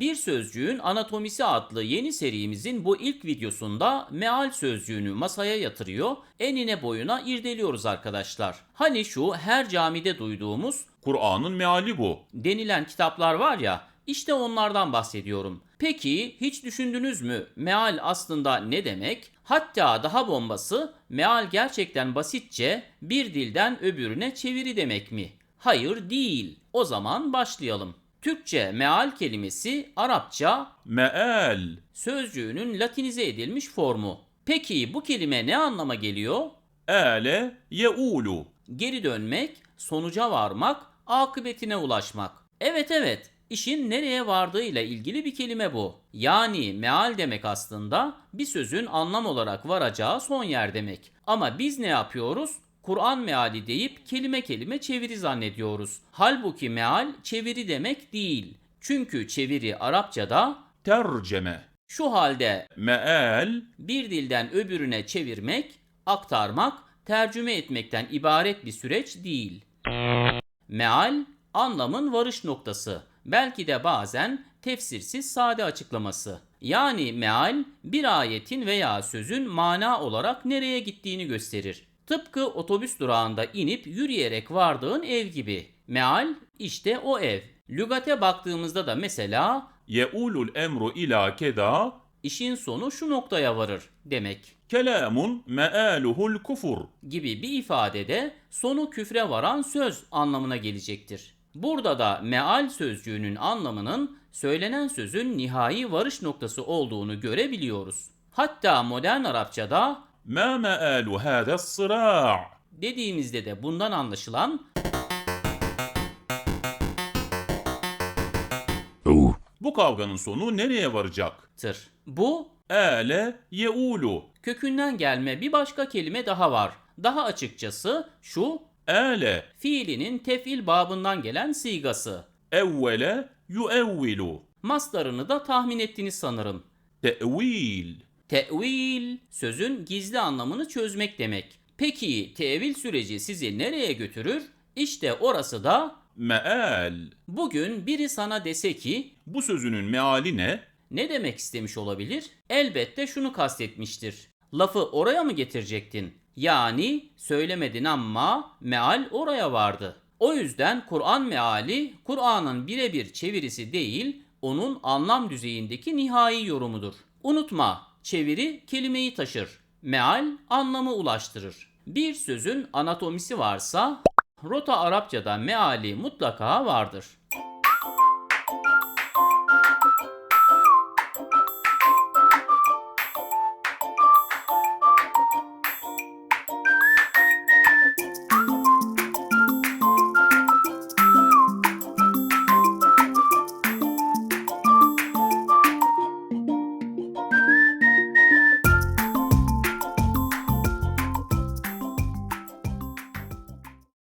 Bir Sözcüğün Anatomisi adlı yeni serimizin bu ilk videosunda meal sözcüğünü masaya yatırıyor, enine boyuna irdeliyoruz arkadaşlar. Hani şu her camide duyduğumuz Kur'an'ın meali bu. denilen kitaplar var ya, işte onlardan bahsediyorum. Peki hiç düşündünüz mü meal aslında ne demek? Hatta daha bombası meal gerçekten basitçe bir dilden öbürüne çeviri demek mi? Hayır değil. O zaman başlayalım. Türkçe meal kelimesi Arapça Meal. sözcüğünün latinize edilmiş formu. Peki bu kelime ne anlama geliyor? Ale yeulu. Geri dönmek, sonuca varmak, akıbetine ulaşmak. Evet evet, işin nereye vardığıyla ilgili bir kelime bu. Yani meal demek aslında bir sözün anlam olarak varacağı son yer demek. Ama biz ne yapıyoruz? Kur'an meali deyip kelime kelime çeviri zannediyoruz. Halbuki meal çeviri demek değil. Çünkü çeviri Arapçada Terceme. şu halde Meal. bir dilden öbürüne çevirmek, aktarmak, tercüme etmekten ibaret bir süreç değil. Meal, anlamın varış noktası. Belki de bazen tefsirsiz sade açıklaması. Yani meal, bir ayetin veya sözün mana olarak nereye gittiğini gösterir. Tıpkı otobüs durağında inip yürüyerek vardığın ev gibi. Meal, işte o ev. Lügate baktığımızda da mesela Yeulul emru ila keda. işin sonu şu noktaya varır demek. Kelamun mealuhul kufur. gibi bir ifadede sonu küfre varan söz anlamına gelecektir. Burada da meal sözcüğünün anlamının söylenen sözün nihai varış noktası olduğunu görebiliyoruz. Hatta modern Arapçada Ma mealu hada sıra' dediğimizde de bundan anlaşılan Bu kavganın sonu nereye varacak? tır. Bu Ale yeulu. kökünden gelme bir başka kelime daha var. Daha açıkçası şu Ale fiilinin tefil babından gelen sigası. evvele yuevvilu. Mastarını da tahmin ettiniz sanırım. Te'vil. Tevil sözün gizli anlamını çözmek demek. Peki tevil süreci sizi nereye götürür? İşte orası da Meal. bugün biri sana dese ki Bu sözünün meali ne? ne demek istemiş olabilir? Elbette şunu kastetmiştir. Lafı oraya mı getirecektin? Yani söylemedin ama meal oraya vardı. O yüzden Kur'an meali Kur'an'ın birebir çevirisi değil, onun anlam düzeyindeki nihai yorumudur. Unutma, çeviri kelimeyi taşır. Meal anlamı ulaştırır. Bir sözün anatomisi varsa rota Arapçada meali mutlaka vardır.